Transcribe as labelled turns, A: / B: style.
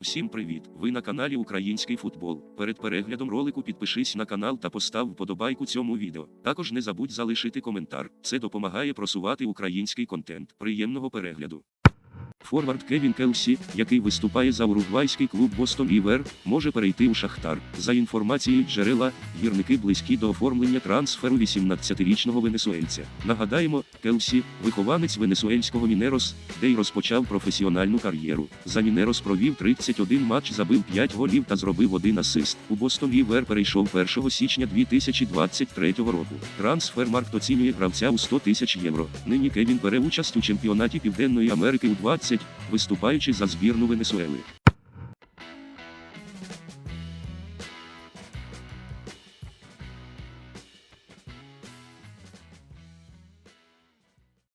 A: Всім привіт! Ви на каналі Український футбол. Перед переглядом ролику підпишись на канал та постав вподобайку цьому відео. Також не забудь залишити коментар. Це допомагає просувати український контент. Приємного перегляду. Форвард Кевін Келсі, який виступає за уругвайський клуб Бостон Рівер, може перейти у Шахтар. За інформацією джерела, гірники близькі до оформлення трансферу 18-річного венесуельця. Нагадаємо, Келсі вихованець венесуельського Мінерос, де й розпочав професіональну кар'єру. За Мінерос провів 31 матч, забив 5 голів та зробив один асист. У Бостон Рівер перейшов 1 січня 2023 року. Трансфермаркт оцінює гравця у 100 тисяч євро. Нині Кевін бере участь у чемпіонаті Південної Америки у 20, виступаючи за збірну Венесуели.